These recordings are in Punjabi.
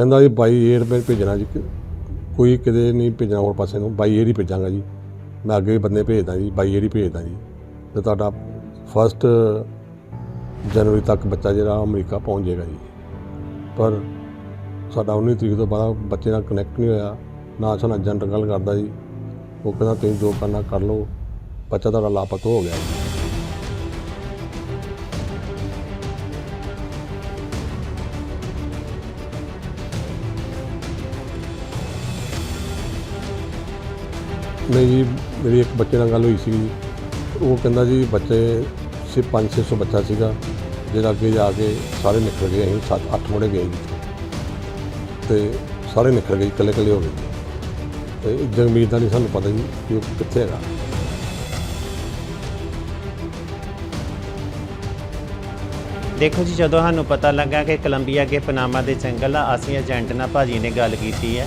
ਕਹਿੰਦਾ ਜੀ ਬਾਈ ਏਅਰ ਮੈਂ ਭੇਜਣਾ ਜੀ ਕੋਈ ਕਿਤੇ ਨਹੀਂ ਭੇਜਣਾ ਹੋਰ ਪਾਸੇ ਨੂੰ, ਬਾਈ ਏਅਰ ਹੀ ਭੇਜਾਂਗਾ ਜੀ। ਮੈਂ ਅੱਗੇ ਵੀ ਬੰਦੇ ਭੇਜਦਾ ਜੀ, ਬਾਈ ਏਅਰ ਹੀ ਭੇਜਦਾ ਜੀ। ਤੇ ਤੁਹਾਡਾ ਫਸਟ ਜਨਵਰੀ ਤੱਕ ਬੱਚਾ ਜਿਹੜਾ ਅਮਰੀਕਾ ਪਹੁੰਚ ਜਾਏਗਾ ਜੀ। ਪਰ ਸਾਡਾ 19 ਤਰੀਕ ਤੋਂ ਬਾਅਦ ਬੱਚੇ ਨਾਲ ਕਨੈਕਟ ਨਹੀਂ ਹੋਇਆ, ਨਾ ਸਾਨੂੰ ਏਜੰਟ ਗੱਲ ਕਰਦਾ ਜੀ। ਉਹ ਕਹਿੰਦਾ ਤੁਸੀਂ ਜੋ ਕਰਨਾ ਕਰ ਲਓ, ਬੱਚਾ ਤੁਹਾਡਾ ਲਾਪਤ ਹੋ ਗਿਆ ਜੀ। ਨਹੀਂ ਜੀ, ਮੇਰੀ ਇੱਕ ਬੱਚੇ ਨਾਲ ਗੱਲ ਹੋਈ ਸੀ। ਉਹ ਕਹਿੰਦਾ ਜੀ, ਬੱਚੇ ਸੀ 5-600 ਬੱਚਾ ਸੀਗਾ ਜਿਹੜਾ ਅੱਗੇ ਜਾ ਕੇ ਸਾਰੇ ਨਿਕਲ ਗਏ, ਅਸੀਂ 7-8 ਮੁੰਡੇ ਗਏ ਜੀ। ਤੇ ਸਾਰੇ ਨਿਕਲ ਗਏ, ਇਕੱਲੇ ਇਕੱਲੇ ਹੋ ਗਏ। ਜੀ। ਤੇ ਜਗਮੀਤ ਦਾ ਨਹੀਂ ਸਾਨੂੰ ਪਤਾ ਜੀ ਕਿ ਉਹ ਕਿੱਥੇ ਹੈਗਾ। ਦੇਖੋ ਜੀ, ਜਦੋਂ ਸਾਨੂੰ ਪਤਾ ਲੱਗਾ ਕਿ ਕੋਲੰਬੀਆ ਕੇ ਪਨਾਮਾ ਦੇ ਜੰਗਲ ਆ, ਅਸੀਂ ਏਜੰਟ ਨਾਲ ਭਾਜੀ ਨੇ ਗੱਲ ਕੀਤੀ ਹੈ।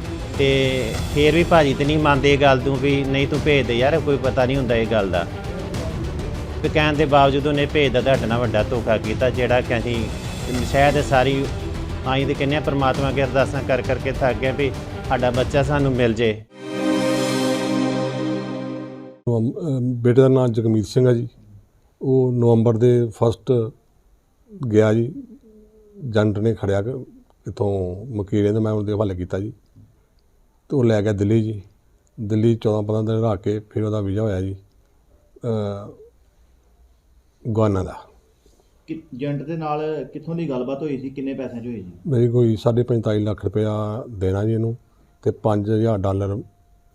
ਤੇ ਫੇਰ ਵੀ ਭਾਜੀ ਤੇ ਨਹੀਂ ਮੰਨਦੇ ਇਹ ਗੱਲ ਤੂੰ ਵੀ ਨਹੀਂ ਤੂੰ ਭੇਜ ਦੇ ਯਾਰ, ਕੋਈ ਪਤਾ ਨਹੀਂ ਹੁੰਦਾ ਇਹ ਗੱਲ ਦਾ। ਤੇ ਕਹਿਣ ਦੇ ਬਾਵਜੂਦ ਉਹਨੇ ਭੇਜਦਾ ਤੁਹਾਡੇ ਨਾਲ ਵੱਡਾ ਧੋਖਾ ਕੀਤਾ, ਜਿਹੜਾ ਕਿ ਅਸੀਂ ਸ਼ਾਇਦ ਸਾਰੀ ਆਈ ਦੇ ਕਹਿੰਦੇ ਆ, ਪ੍ਰਮਾਤਮਾ ਅੱਗੇ ਅਰਦਾਸਾਂ ਕਰ ਕਰਕੇ ਥੱਕ ਗਏ ਵੀ ਸਾਡਾ ਬੱਚਾ ਸਾਨੂੰ ਮਿਲ ਜੇ। ਨਵੰਬ- ਅਮ, ਬੇਟੇ ਦਾ ਨਾਮ ਜਗਮੀਤ ਸਿੰਘ ਹੈ ਜੀ। ਉਹ ਨਵੰਬਰ ਦੇ ਫਸਟ ਗਿਆ ਜੀ। ਜੰਟ ਨੇ ਖੜਿਆ ਕਿ ਇੱਥੋਂ ਮਕੀਰੇ ਦਾ ਮੈਂ ਉਹਦੇ ਹਵਾਲੇ ਕੀਤਾ ਜੀ। ਤੇ ਉਹ ਲੈ ਗਿਆ ਦਿੱਲੀ ਜੀ। ਦਿੱਲੀ 14 15 ਦਿਨ ਰਹਿ ਕੇ ਫਿਰ ਉਹਦਾ ਵੀਜ਼ਾ ਹੋਇਆ ਜੀ ਅ ਗਵਾਨਾ ਦਾ। ਏਜੰਟ ਦੇ ਨਾਲ ਕਿੱਥੋਂ ਦੀ ਗੱਲਬਾਤ ਹੋਈ ਸੀ? ਕਿੰਨੇ ਪੈਸਿਆਂ 'ਚ ਹੋਈ ਜੀ ਮੇਰੀ ਕੋਈ 45 ਲੱਖ ਰੁਪਇਆ ਦੇਣਾ ਜੀ ਇਹਨੂੰ ਤੇ 5000 ਡਾਲਰ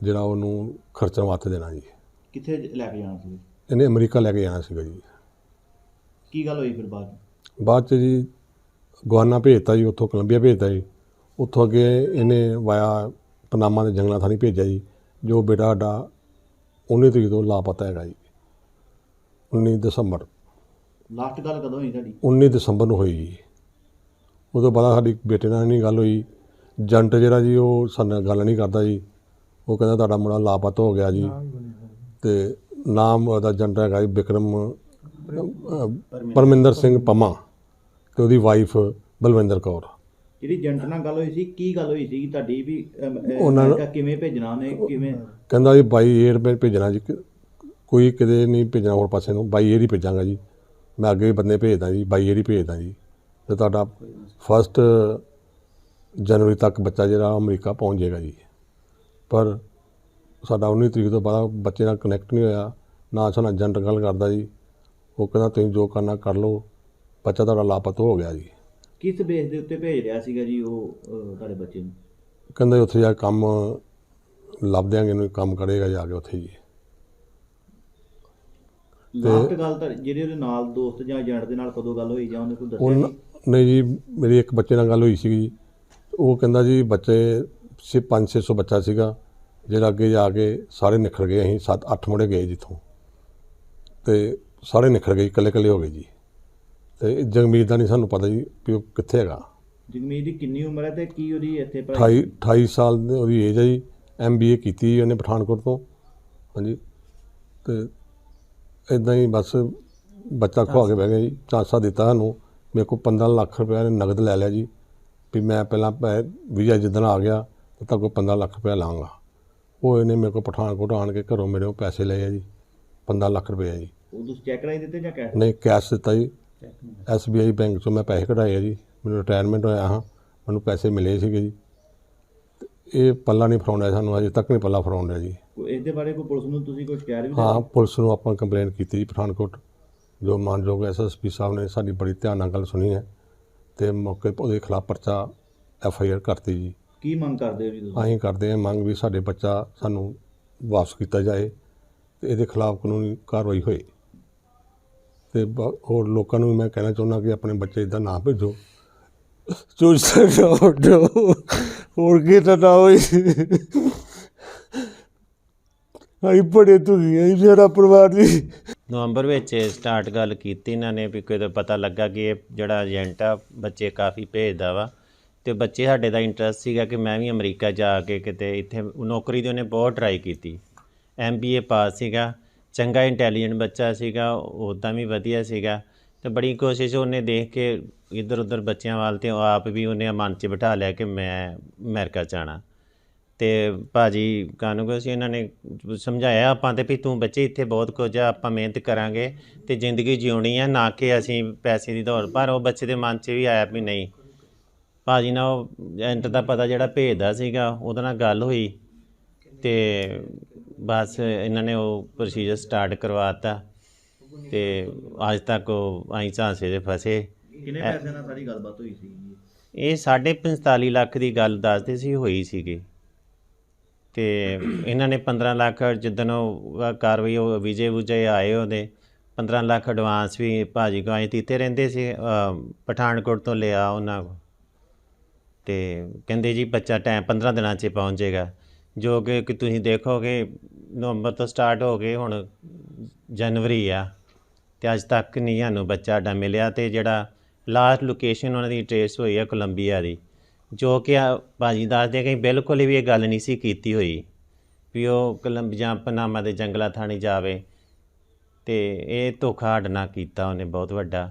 ਜਿਹੜਾ ਉਹਨੂੰ ਖਰਚਣ ਵਾਸਤੇ ਦੇਣਾ ਜੀ। ਕਿੱਥੇ ਲੈ ਕੇ ਜਾਣਾ ਸੀ? ਇਹਨੇ ਅਮਰੀਕਾ ਲੈ ਕੇ ਜਾਣਾ ਸੀਗਾ ਜੀ। ਕੀ ਗੱਲ ਹੋਈ ਫਿਰ ਬਾਅਦ? ਬਾਅਦ ਚ ਜੀ ਗਵਾਨਾ ਭੇਜਤਾ ਜੀ ਉੱਥੋਂ ਕੋਲੰਬੀਆ ਭੇਜਤਾ ਜੀ। ਉੱਥੋਂ ਅੱਗੇ ਇਹਨੇ ਵਾਇਆ ਪਨਾਮਾ ਦੇ ਜੰਗਲਾਂ ਥਾਣੀ ਭੇਜਿਆ ਜੀ। ਜੋ ਬੇਟਾ ਸਾਡਾ 19 ਤਰੀਕ ਤੋਂ ਲਾਪਤਾ ਹੈਗਾ ਜੀ। 19 ਦਸੰਬਰ। ਲਾਸਟ ਗੱਲ ਕਦੋਂ ਹੋਈ ਤੁਹਾਡੀ? 19 ਦਸੰਬਰ ਨੂੰ ਹੋਈ ਜੀ। ਉਦੋਂ ਬਾਅਦ ਸਾਡੀ ਬੇਟੇ ਨਾਲ ਨਹੀਂ ਗੱਲ ਹੋਈ। ਜੰਟ ਜਿਹੜਾ ਜੀ ਉਹ ਸਾਡੇ ਨਾਲ ਗੱਲ ਨਹੀਂ ਕਰਦਾ ਜੀ। ਉਹ ਕਹਿੰਦਾ ਤੁਹਾਡਾ ਮੁੰਡਾ ਲਾਪਤਾ ਹੋ ਗਿਆ ਜੀ। ਤੇ ਨਾਮ ਉਹਦਾ ਜੰਟ ਹੈਗਾ ਜੀ ਵਿਕਰਮ ਅਹ, ਪਰਮਿੰਦਰ ਸਿੰਘ ਪੰਮਾ ਤੇ ਉਹਦੀ ਵਾਈਫ ਬਲਵਿੰਦਰ ਕੌਰ। ਜਿਹੜੀ ਏਜੰਟ ਨਾਲ ਗੱਲ ਹੋਈ ਸੀ ਕੀ ਗੱਲ ਹੋਈ ਸੀ ਤੁਹਾਡੀ ਵੀ ਉਹਨਾਂ ਨੂੰ ਕਿਵੇਂ ਭੇਜਣਾ ਨੇ ਕਿਵੇਂ? ਕਹਿੰਦਾ ਜੀ ਬਾਈ ਏਅਰ ਮੈਂ ਭੇਜਣਾ ਜੀ ਕੋਈ ਕਿਤੇ ਨਹੀਂ ਭੇਜਣਾ ਹੋਰ ਪਾਸੇ ਨੂੰ ਬਾਈ ਏਅਰ ਹੀ ਭੇਜਾਂਗਾ ਜੀ। ਮੈਂ ਅੱਗੇ ਵੀ ਬੰਦੇ ਭੇਜਦਾ ਜੀ ਬਾਈ ਏਅਰ ਹੀ ਭੇਜਦਾ ਜੀ। ਤੇ ਤੁਹਾਡਾ ਫਸਟ ਜਨਵਰੀ ਤੱਕ ਬੱਚਾ ਜਿਹੜਾ ਅਮਰੀਕਾ ਪਹੁੰਚ ਜਾਏਗਾ ਜੀ। ਪਰ ਸਾਡਾ 19 ਤਰੀਕ ਤੋਂ ਬਾਅਦ ਬੱਚੇ ਨਾਲ ਕਨੈਕਟ ਨਹੀਂ ਹੋਇਆ ਨਾ ਸਾਡਾ ਏਜੰਟ ਗੱਲ ਕਰਦਾ ਜੀ। ਉਹ ਕਹਿੰਦਾ ਤੁਸੀਂ ਜੋ ਕਰਨਾ ਕਰ ਲਓ ਬੱਚਾ ਤੁਹਾਡਾ ਲਾਪਤ ਹੋ ਗਿਆ ਜੀ। ਕਿਸ ਬੇਸ ਦੇ ਉੱਤੇ ਭੇਜ ਰਿਹਾ ਸੀਗਾ ਜੀ ਉਹ ਅਹ, ਤੁਹਾਡੇ ਬੱਚੇ ਨੂੰ? ਕਹਿੰਦਾ ਉੱਥੇ ਜਾ ਕੇ ਕੰਮ ਲੱਭ ਦਿਆਂਗੇ ਇਹਨੂੰ ਕੰਮ ਕਰੇਗਾ ਜਾ ਕੇ ਉੱਥੇ ਜੀ ਲਾਸਟ ਗੱਲ ਤਾਂ ਜਿਹੜੇ ਉਹਦੇ ਨਾਲ ਦੋਸਤ ਜਾਂ ਏਜੰਟ ਦੇ ਨਾਲ ਕਦੋਂ ਗੱਲ ਹੋਈ ਜਾਂ ਉਹਨੇ ਕੋਈ ਦੱਸਿਆ? ਨਹੀਂ ਜੀ ਮੇਰੀ ਇੱਕ ਬੱਚੇ ਨਾਲ ਗੱਲ ਹੋਈ ਸੀ ਉਹ ਕਹਿੰਦਾ ਜੀ ਬੱਚੇ ਸੀ 5-600 ਬੱਚਾ ਸੀਗਾ ਜਿਹੜਾ ਅੱਗੇ ਜਾ ਕੇ ਸਾਰੇ ਨਿਖਰ ਗਏ ਅਸੀਂ 7-8 ਮੁੰਡੇ ਗਏ ਜਿੱਥੋਂ। ਤੇ ਸਾਰੇ ਨਿਖਰ ਗਏ ਇਕੱਲੇ ਇਕੱਲੇ ਹੋ ਗਏ ਜੀ। ਤੇ ਜਗਮੀਤ ਦਾ ਨਹੀਂ ਸਾਨੂੰ ਪਤਾ ਜੀ ਵੀ ਉਹ ਕਿੱਥੇ ਹੈਗਾ। ਜਗਮੀਤ ਦੀ ਕਿੰਨੀ ਉਮਰ ਹੈ ਤੇ ਕੀ ਉਹਦੀ ਇੱਥੇ ਪੜ੍ਹਾਈ? 28 28 ਸਾਲ ਦੀ ਉਹਦੀ ਏਜ ਹੈ ਜੀ ਐਮਬੀਏ ਕੀਤੀ ਉਹਨੇ ਪਠਾਨਕੋਟ ਤੋਂ। ਹਾਂਜੀ ਤੇ ਇਦਾਂ ਹੀ ਬਸ ਬੱਚਾ ਖਵਾ ਕੇ ਬਹਿ ਗਿਆ ਜੀ ਚਾਂਸਾ ਦਿੱਤਾ ਸਾਨੂੰ। ਮੇਰੇ ਕੋਲ 15 ਲੱਖ ਰੁਪਏ ਨੇ ਨਗਦ ਲੈ ਲਿਆ ਜੀ ਵੀ ਮੈਂ ਪਹਿਲਾਂ ਵੀਜ਼ਾ ਜਿੱਦਣ ਆ ਗਿਆ ਤਾਂ ਤੁਹਾਡੇ ਕੋਲ 15 ਲੱਖ ਰੁਪਏ ਲਾਂਗਾ। ਉਹ ਇਹਨੇ ਮੇਰੇ ਕੋਲ ਪਠਾਨਕੋਟ ਆਣ ਕੇ ਘਰੋਂ ਮੇਰੇ ਕੋਲ ਪੈਸੇ ਲਏ ਆ ਜੀ 15 ਲੱਖ ਰੁਪਏ ਜੀ। ਉਹ ਤੁਸੀਂ ਚੈੱਕ ਰਾਈ ਦਿੱਤੇ ਜਾਂ ਕੈਸ਼ ਨਹੀਂ ਕੈਸ਼ ਦਿੱਤਾ ਜੀ। ਐਸਬੀਆਈ ਬੈਂਕ ਚੋਂ ਮੈਂ ਪੈਸੇ ਕਢਾਏ ਆ ਜੀ। ਮੈਨੂੰ ਰਿਟਾਇਰਮੈਂਟ ਹੋਇਆ ਹਾਂ। ਮੈਨੂੰ ਪੈਸੇ ਮਿਲੇ ਸੀਗੇ ਜੀ। ਇਹ ਪੱਲਾ ਨਹੀਂ ਫੜਾਉਂਦਾ ਸਾਨੂੰ ਅਜੇ ਤੱਕ ਨਹੀਂ ਪੱਲਾ ਫੜਾਉਂਦਾ ਜੀ। ਇਹਦੇ ਬਾਰੇ ਕੋਈ ਪੁਲਿਸ ਨੂੰ ਤੁਸੀਂ ਕੋਈ ਸ਼ਿਕਾਇਤ ਵੀ ਹਾਂ ਪੁਲਿਸ ਨੂੰ ਆਪਾਂ ਕੰਪਲੇਂਟ ਕੀਤੀ ਜੀ ਪਠਾਨਕੋਟ। ਜੋ ਮਾਨਯੋਗ ਐਸਐਸਪੀ ਸਾਹਿਬ ਨੇ ਸਾਡੀ ਬੜੀ ਧਿਆਨ ਨਾਲ ਗੱਲ ਸੁਣੀ ਹੈ ਤੇ ਮੌਕੇ 'ਤੇ ਉਹਦੇ ਖਿਲਾਫ ਪਰਚਾ ਐਫ ਆਈ ਆਰ ਕਰਤੀ ਜੀ। ਕੀ ਮੰਗ ਕਰਦੇ ਹੋ ਜੀ ਤੁਸੀਂ? ਅਸੀਂ ਕਰਦੇ ਹਾਂ ਮੰਗ ਵੀ ਸਾਡੇ ਬੱਚਾ ਸਾਨੂੰ ਵਾਪਸ ਕੀਤਾ ਜਾਏ ਤੇ ਇਹਦੇ ਖਿਲਾਫ ਕਾਨੂੰਨੀ ਕਾਰਵਾਈ ਹੋਏ। ਤੇ ਬ- ਹੋਰ ਲੋਕਾਂ ਨੂੰ ਵੀ ਮੈਂ ਕਹਿਣਾ ਚਾਹੁੰਦਾ ਕਿ ਆਪਣੇ ਬੱਚੇ ਇਦਾਂ ਨਾ ਭੇਜੋ। ਚੂਸ ਹੋਰ ਕੀ ਤਾਂ ਨਾ ਹੋਈ। ਅਸੀਂ ਬੜੇ ਦੁਖੀ ਹਾਂ ਜੀ, ਸਾਡਾ ਪਰਿਵਾਰ ਜੀ। ਨਵੰਬਰ ਵਿੱਚ ਸਟਾਰਟ ਗੱਲ ਕੀਤੀ ਇਹਨਾਂ ਨੇ ਵੀ ਕਿਤੇ ਪਤਾ ਲੱਗਾ ਕਿ ਇਹ ਜਿਹੜਾ ਏਜੰਟ ਆ ਬੱਚੇ ਕਾਫੀ ਭੇਜਦਾ ਵਾ। ਤੇ ਬੱਚੇ ਸਾਡੇ ਦਾ ਇੰਟਰਸਟ ਸੀਗਾ ਕਿ ਮੈਂ ਵੀ ਅਮਰੀਕਾ ਜਾ ਕੇ ਕਿਤੇ ਇੱਥੇ ਨੌਕਰੀ ਦੀ ਉਹਨੇ ਬਹੁਤ ਟਰਾਈ ਕੀਤੀ। ਏ ਪਾਸ ਸੀਗਾ। ਚੰਗਾ ਇੰਟੈਲੀਜੈਂਟ ਬੱਚਾ ਸੀਗਾ ਉੱਦਾਂ ਵੀ ਵਧੀਆ ਸੀਗਾ। ਤੇ ਬੜੀ ਕੋਸ਼ਿਸ਼ ਉਹਨੇ ਦੇਖ ਕੇ ਇੱਧਰ ਉੱਧਰ ਬੱਚਿਆਂ ਵੱਲ ਤੇ ਆਪ ਵੀ ਉਹਨੇ ਮਨ 'ਚ ਬਿਠਾ ਲਿਆ ਕਿ ਮੈਂ ਅਮਰੀਕਾ ਜਾਣਾ। ਤੇ ਭਾਜੀ ਕਾਨੂੰਗੋ ਸੀ, ਇਹਨਾਂ ਨੇ ਸਮਝਾਇਆ ਆਪਾਂ ਤੇ ਵੀ ਤੂੰ ਬੱਚੇ ਇੱਥੇ ਬਹੁਤ ਕੁਝ ਆ, ਆਪਾਂ ਮਿਹਨਤ ਕਰਾਂਗੇ ਤੇ ਜ਼ਿੰਦਗੀ ਜਿਉਣੀ ਆ, ਨਾ ਕਿ ਅਸੀਂ ਪੈਸੇ ਦੀ ਦੌੜ। ਪਰ ਉਹ ਬੱਚੇ ਦੇ ਮਨ 'ਚ ਵੀ ਆਇਆ ਵੀ ਨਹੀਂ। ਭਾਜੀ ਨਾਲ ਉਹ ਏਜੰਟ ਦਾ ਪਤਾ ਜਿਹੜਾ ਭੇਜਦਾ ਸੀਗਾ, ਉਹਦੇ ਨਾਲ ਗੱਲ ਹੋਈ ਤੇ ਬਸ ਇਹਨਾਂ ਨੇ ਉਹ ਪ੍ਰੋਸੀਜਰ ਸਟਾਰਟ ਕਰਵਾਤਾ ਤੇ ਅੱਜ ਤੱਕ ਉਹ ਆਈ ਝਾਂਸੇ ਦੇ ਫਸੇ। ਕਿੰਨੇ ਪੈਸੇ ਨਾਲ ਸਾਰੀ ਗੱਲਬਾਤ ਹੋਈ ਸੀ? ਇਹ ਸਾਢੇ 45 ਲੱਖ ਦੀ ਗੱਲ ਦੱਸਦੇ ਸੀ ਹੋਈ ਸੀਗੀ। ਤੇ ਇਹਨਾਂ ਨੇ 15 ਲੱਖ ਜਿੱਦਣ ਉਹ ਕਾਰਵਾਈ ਉਹ ਵਿਜੇ ਵੁਜੇ ਆਏ ਉਹਦੇ 15 ਲੱਖ ਐਡਵਾਂਸ ਵੀ ਭਾਜੀ ਕੋ ਆਏ ਦਿੱਤੇ ਰਹਿੰਦੇ ਸੀ ਪਠਾਨਕੋਟ ਤੋਂ ਲਿਆ ਉਹਨਾਂ ਕੋ ਤੇ ਕਹਿੰਦੇ ਜੀ ਬੱਚਾ ਟਾਈਮ 15 ਦਿਨਾਂ 'ਚ ਪਹੁੰਚ ਜਾਏਗਾ ਜੋ ਕਿ ਤੁਸੀਂ ਦੇਖੋਗੇ ਨਵੰਬਰ ਤੋਂ ਸਟਾਰਟ ਹੋ ਗਏ ਹੁਣ ਜਨਵਰੀ ਆ, ਤੇ ਅੱਜ ਤੱਕ ਨਹੀਂ ਸਾਨੂੰ ਬੱਚਾ ਸਾਡਾ ਮਿਲਿਆ ਤੇ ਜਿਹੜਾ ਲਾਸਟ ਲੋਕੇਸ਼ਨ ਉਹਨਾਂ ਦੀ ਟ੍ਰੇਸ ਹੋਈ ਹੈ ਕੋਲੰਬੀਆ ਦੀ, ਜੋ ਕਿ ਆ ਭਾਜੀ ਦੱਸਦੇ ਕਿ ਬਿਲਕੁਲ ਵੀ ਇਹ ਗੱਲ ਨਹੀਂ ਸੀ ਕੀਤੀ ਹੋਈ ਵੀ ਉਹ ਕੋਲੰਬੀਆ ਪਨਾਮਾ ਦੇ ਜੰਗਲਾਂ ਥਾਣੀ ਜਾਵੇ, ਤੇ ਇਹ ਧੋਖਾ ਸਾਡੇ ਨਾਲ ਕੀਤਾ ਉਹਨੇ ਬਹੁਤ ਵੱਡਾ।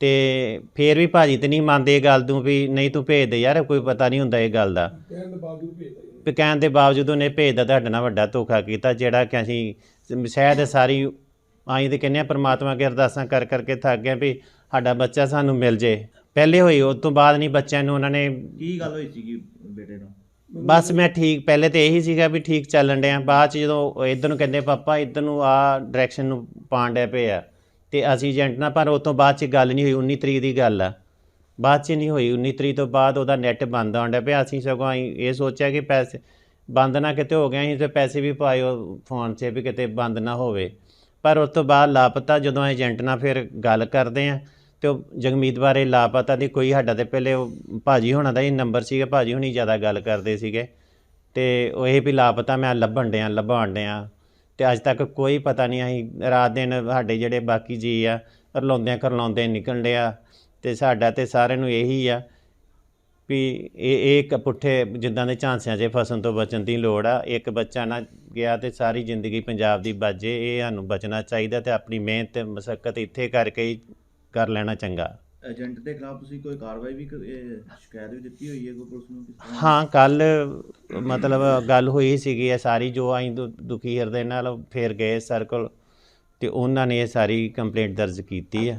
ਤੇ ਫੇਰ ਵੀ ਭਾਜੀ ਤੇ ਨਹੀਂ ਮੰਨਦੇ ਇਹ ਗੱਲ ਨੂੰ ਵੀ ਨਹੀਂ ਤੂੰ ਭੇਜ ਦੇ ਯਾਰ ਕੋਈ ਪਤਾ ਨਹੀਂ ਹੁੰਦਾ ਇਹ ਗੱਲ ਦਾ। ਵੀ ਕਹਿਣ ਦੇ ਬਾਵਜੂਦ ਉਹਨੇ ਭੇਜਦਾ ਤੁਹਾਡੇ ਨਾਲ ਵੱਡਾ ਧੋਖਾ ਕੀਤਾ ਜਿਹੜਾ ਕਿ ਅਸੀਂ ਸ਼ਾਇਦ ਸਾਰੀ ਆਈ ਤੇ ਕਹਿੰਦੇ ਆ ਪ੍ਰਮਾਤਮਾ ਅੱਗੇ ਅਰਦਾਸਾਂ ਕਰ ਕਰਕੇ ਥੱਕ ਗਏ ਵੀ ਸਾਡਾ ਬੱਚਾ ਸਾਨੂੰ ਮਿਲ ਜੇ। ਪਹਿਲੇ ਹੋਈ ਉਸ ਤੋਂ ਬਾਅਦ ਨਹੀਂ ਬੱਚਿਆਂ ਨੂੰ ਉਹਨਾਂ ਨੇ ਕੀ ਗੱਲ ਹੋਈ ਸੀਗੀ ਬੇਟੇ ਨਾਲ ਬਸ ਮੈਂ ਠੀਕ ਪਹਿਲੇ ਤੇ ਇਹੀ ਸੀਗਾ ਵੀ ਠੀਕ ਚੱਲਣ ਡਿਆ ਬਾਅਦ ਚ ਜਦੋਂ ਇਧਰ ਨੂੰ ਕਹਿੰਦੇ ਪਾਪਾ ਇਧਰ ਨੂੰ ਆ ਡਾਇਰੈਕਸ਼ਨ ਨੂੰ ਪਾਣ ਡਿਆ ਪਏ ਆ ਤੇ ਅਸੀਂ ਏਜੰਟ ਨਾਲ ਪਰ ਉਸ ਤੋਂ ਬਾਅਦ ਚ ਗੱਲ ਨਹੀਂ ਹੋਈ 19 ਤਰੀਕ ਦੀ ਗੱਲ ਆ। ਬਾਅਦ ਚ ਨਹੀਂ ਹੋਈ 19 ਤਰੀਕ ਤੋਂ ਬਾਅਦ ਉਹਦਾ ਨੈਟ ਬੰਦ ਆਉਣ ਡਿਆ ਪਿਆ। ਅਸੀਂ ਸਗੋਂ ਅਸੀਂ ਇਹ ਸੋਚਿਆ ਕਿ ਪੈਸੇ ਬੰਦ ਨਾ ਕਿਤੇ ਹੋ ਗਿਆ ਅਸੀਂ ਤੇ ਪੈਸੇ ਵੀ ਪਾਏ ਫੋਨ 'ਚ ਵੀ ਕਿਤੇ ਬੰਦ ਨਾ ਹੋਵੇ। ਪਰ ਉਸ ਤੋਂ ਬਾਅਦ ਲਾਪਤਾ, ਜਦੋਂ ਏਜੰਟ ਨਾਲ ਫਿਰ ਗੱਲ ਕਰਦੇ ਆ, ਤੇ ਉਹ ਜਗਮੀਤ ਬਾਰੇ ਲਾਪਤਾ ਦੀ ਕੋਈ ਸਾਡਾ ਤੇ ਪਹਿਲੇ ਉਹ ਭਾਜੀ ਹੋਣਾ ਦਾ ਹੀ ਨੰਬਰ ਸੀਗਾ, ਭਾਜੀ ਹੁਣੀ ਜ਼ਿਆਦਾ ਗੱਲ ਕਰਦੇ ਸੀਗੇ। ਤੇ ਉਹ ਇਹ ਵੀ ਲਾਪਤਾ, ਮੈਂ ਲੱਭਣ ਡਿਆ ਲੱਭਣ ਡਿਆ। ਤੇ ਅੱਜ ਤੱਕ ਕੋਈ ਪਤਾ ਨਹੀਂ ਅਸੀਂ ਰਾਤ ਦਿਨ ਸਾਡੇ ਜਿਹੜੇ ਬਾਕੀ ਜੀ ਆ, ਰਲਾਉਂਦਿਆਂ ਕਰਲਾਉਂਦੇ ਨਿਕਲ ਡਿਆ ਤੇ ਸਾਡਾ ਤੇ ਸਾਰਿਆਂ ਨੂੰ ਇਹੀ ਆ ਵੀ ਇਹ ਇਹ ਇੱਕ ਪੁੱਠੇ ਜਿੱਦਾਂ ਦੇ ਝਾਂਸਿਆਂ 'ਚ ਫਸਣ ਤੋਂ ਬਚਣ ਦੀ ਲੋੜ ਆ, ਇੱਕ ਬੱਚਾ ਨਾ ਗਿਆ ਤੇ ਸਾਰੀ ਜ਼ਿੰਦਗੀ ਪੰਜਾਬ ਦੀ ਬਾਜੇ, ਇਹ ਸਾਨੂੰ ਬਚਣਾ ਚਾਹੀਦਾ ਤੇ ਆਪਣੀ ਮਿਹਨਤ ਤੇ ਮਸ਼ੱਕਤ ਇੱਥੇ ਕਰਕੇ ਹੀ ਕਰ ਲੈਣਾ ਚੰਗਾ। ਏਜੰਟ ਦੇ ਖਿਲਾਫ ਤੁਸੀਂ ਕੋਈ ਕਾਰਵਾਈ ਵੀ ਸ਼ਿਕਾਇਤ ਵੀ ਦਿੱਤੀ ਹੋਈ ਹੈ ਕੋਈ ਪੁਲਿਸ ਨੂੰ ਕਿਸ ਤਰ੍ਹਾਂ? ਹਾਂ ਕੱਲ ਮਤਲਬ ਗੱਲ ਹੋਈ ਸੀਗੀ ਇਹ ਸਾਰੀ ਜੋ ਆਈ ਦੁਖੀ ਹਿਰਦੇ ਨਾਲ ਫੇਰ ਗਏ ਸਰਕਲ ਤੇ ਉਹਨਾਂ ਨੇ ਇਹ ਸਾਰੀ ਕੰਪਲੇਂਟ ਦਰਜ ਕੀਤੀ ਆ।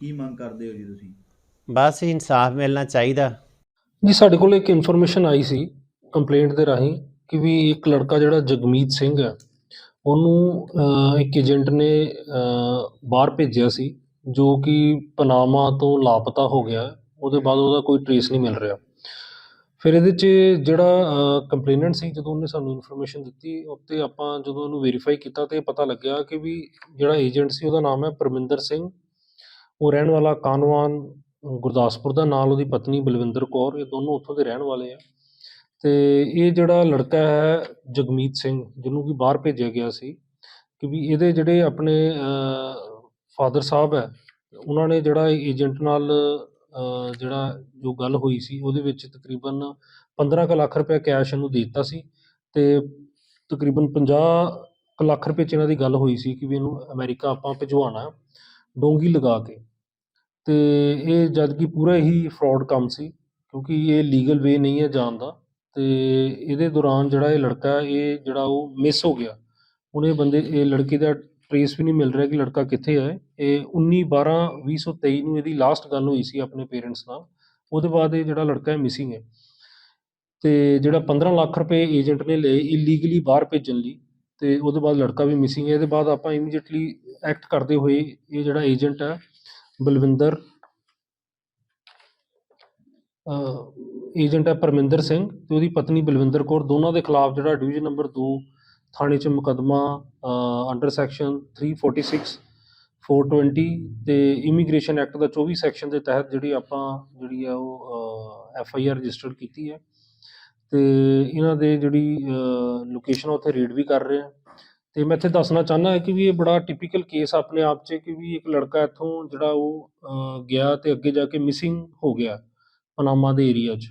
ਕੀ ਮੰਗ ਕਰਦੇ ਹੋ ਜੀ ਤੁਸੀਂ? ਬਸ ਇਨਸਾਫ ਮਿਲਣਾ ਚਾਹੀਦਾ। ਜੀ ਸਾਡੇ ਕੋਲ ਇੱਕ ਇਨਫੋਰਮੇਸ਼ਨ ਆਈ ਸੀ ਕੰਪਲੇਂਟ ਦੇ ਰਾਹੀਂ ਕਿ ਵੀ ਇੱਕ ਲੜਕਾ ਜਿਹੜਾ ਜਗਮੀਤ ਸਿੰਘ ਹੈ ਉਹਨੂੰ ਇੱਕ ਏਜੰਟ ਨੇ ਬਾਹਰ ਭੇਜਿਆ ਸੀ। ਜੋ ਕਿ ਪਨਾਮਾ ਤੋਂ ਲਾਪਤਾ ਹੋ ਗਿਆ, ਉਹਦੇ ਬਾਅਦ ਉਹਦਾ ਕੋਈ ਟਰੇਸ ਨਹੀਂ ਮਿਲ ਰਿਹਾ। ਫਿਰ ਇਹਦੇ 'ਚ ਜਿਹੜਾ ਕੰਪਲੇਨੈਂਟ ਸੀ, ਜਦੋਂ ਉਹਨੇ ਸਾਨੂੰ ਇਨਫੋਰਮੇਸ਼ਨ ਦਿੱਤੀ, ਉੱਤੇ ਆਪਾਂ ਜਦੋਂ ਉਹਨੂੰ ਵੈਰੀਫਾਈ ਕੀਤਾ ਤਾਂ ਇਹ ਪਤਾ ਲੱਗਿਆ ਕਿ ਵੀ ਜਿਹੜਾ ਏਜੰਟ ਸੀ, ਉਹਦਾ ਨਾਮ ਹੈ ਪਰਮਿੰਦਰ ਸਿੰਘ। ਉਹ ਰਹਿਣ ਵਾਲਾ ਕਾਨਵਾਨ, ਗੁਰਦਾਸਪੁਰ ਦਾ, ਨਾਲ ਉਹਦੀ ਪਤਨੀ ਬਲਵਿੰਦਰ ਕੌਰ, ਇਹ ਦੋਨੋਂ ਉੱਥੋਂ ਦੇ ਰਹਿਣ ਵਾਲੇ ਆ। ਤੇ ਇਹ ਜਿਹੜਾ ਲੜਕਾ ਹੈ, ਜਗਮੀਤ ਸਿੰਘ, ਜਿਹਨੂੰ ਕਿ ਬਾਹਰ ਭੇਜਿਆ ਗਿਆ ਸੀ, ਕਿ ਵੀ ਇਹਦੇ ਜਿਹੜੇ ਆਪਣੇ ਫਾਦਰ ਸਾਹਿਬ ਹੈ, ਉਹਨਾਂ ਨੇ ਜਿਹੜਾ ਏਜੰਟ ਨਾਲ ਜਿਹੜਾ ਜੋ ਗੱਲ ਹੋਈ ਸੀ, ਉਹਦੇ ਵਿੱਚ ਤਕਰੀਬਨ 15 ਕੁ ਲੱਖ ਰੁਪਏ ਕੈਸ਼ ਇਹਨੂੰ ਦੇ ਦਿੱਤਾ ਸੀ ਤੇ ਤਕਰੀਬਨ 50 1 ਲੱਖ ਰੁਪਏ 'ਚ ਇਹਨਾਂ ਦੀ ਗੱਲ ਹੋਈ ਸੀ ਕਿ ਵੀ ਇਹਨੂੰ ਅਮਰੀਕਾ ਆਪਾਂ ਭਿਜਵਾਉਣਾ ਡੋਂਗੀ ਲਗਾ ਕੇ। ਤੇ ਇਹ ਜਦ ਕਿ ਪੂਰਾ ਹੀ ਫਰਾਡ ਕੰਮ ਸੀ, ਕਿਉਂਕਿ ਇਹ ਲੀਗਲ ਵੇ ਨਹੀਂ ਹੈ ਜਾਣ ਦਾ ਤੇ ਇਹਦੇ ਦੌਰਾਨ ਜਿਹੜਾ ਇਹ ਲੜਕਾ ਇਹ ਜਿਹੜਾ ਉਹ ਮਿਸ ਹੋ ਗਿਆ। ਉਹਨੇ ਬੰਦੇ, ਇਹ ਲੜਕੀ ਦਾ ਟ੍ਰੇਸ ਵੀ ਨਹੀਂ ਮਿਲ ਰਿਹਾ ਕਿ ਲੜਕਾ ਕਿੱਥੇ ਹੈ ਇਹ 19 12 2023 ਨੂੰ ਇਹਦੀ ਲਾਸਟ ਗੱਲ ਹੋਈ ਸੀ ਆਪਣੇ ਪੇਰੈਂਟਸ ਨਾਲ। ਉਹਦੇ ਬਾਅਦ ਇਹ ਜਿਹੜਾ ਲੜਕਾ ਹੈ ਮਿਸਿੰਗ ਹੈ। ਤੇ ਜਿਹੜਾ 15 ਲੱਖ ਰੁਪਏ ਏਜੰਟ ਨੇ ਲਏ ਇਲੀਗਲੀ ਬਾਹਰ ਭੇਜਣ ਲਈ, ਤੇ ਉਹਦੇ ਬਾਅਦ ਲੜਕਾ ਵੀ ਮਿਸਿੰਗ ਹੈ। ਇਹਦੇ ਬਾਅਦ ਆਪਾਂ ਇਮੀਡੀਏਟਲੀ ਐਕਟ ਕਰਦੇ ਹੋਏ ਇਹ ਜਿਹੜਾ ਏਜੰਟ ਹੈ, ਬਲਵਿੰਦਰ ਏਜੰਟ ਹੈ ਪਰਮਿੰਦਰ ਸਿੰਘ ਤੇ ਉਹਦੀ ਪਤਨੀ ਬਲਵਿੰਦਰ ਕੌਰ। ਦੋਨਾਂ ਦੇ ਖਿਲਾਫ ਜਿਹੜਾ ਡਿਵੀਜ਼ਨ ਨੰਬਰ 2 ਥਾਣੇ 'ਚ ਮੁਕੱਦਮਾ ਅੰਡਰ ਸੈਕਸ਼ਨ 346 420 ਤੇ ਇਮੀਗ੍ਰੇਸ਼ਨ ਐਕਟ ਦਾ 24 ਸੈਕਸ਼ਨ ਦੇ ਤਹਿਤ ਜਿਹੜੀ ਆਪਾਂ, ਜਿਹੜੀ ਆ ਉਹ ਐਫ ਆਈ ਆਰ ਰਜਿਸਟਰ ਕੀਤੀ ਹੈ। ਤੇ ਇਹਨਾਂ ਦੇ ਜਿਹੜੀ ਲੋਕੇਸ਼ਨ ਉੱਥੇ ਰੀਡ ਵੀ ਕਰ ਰਹੇ ਆ। ਤੇ ਮੈਂ ਇੱਥੇ ਦੱਸਣਾ ਚਾਹੁੰਦਾ ਹਾਂ ਕਿ ਵੀ ਇਹ ਬੜਾ ਟਿਪੀਕਲ ਕੇਸ ਆਪਣੇ ਆਪ 'ਚ ਕਿ ਵੀ ਇੱਕ ਲੜਕਾ ਇੱਥੋਂ ਜਿਹੜਾ ਉਹ ਗਿਆ ਤੇ ਅੱਗੇ ਜਾ ਕੇ ਮਿਸਿੰਗ ਹੋ ਗਿਆ, ਪਨਾਮਾ ਦੇ ਏਰੀਆ 'ਚ।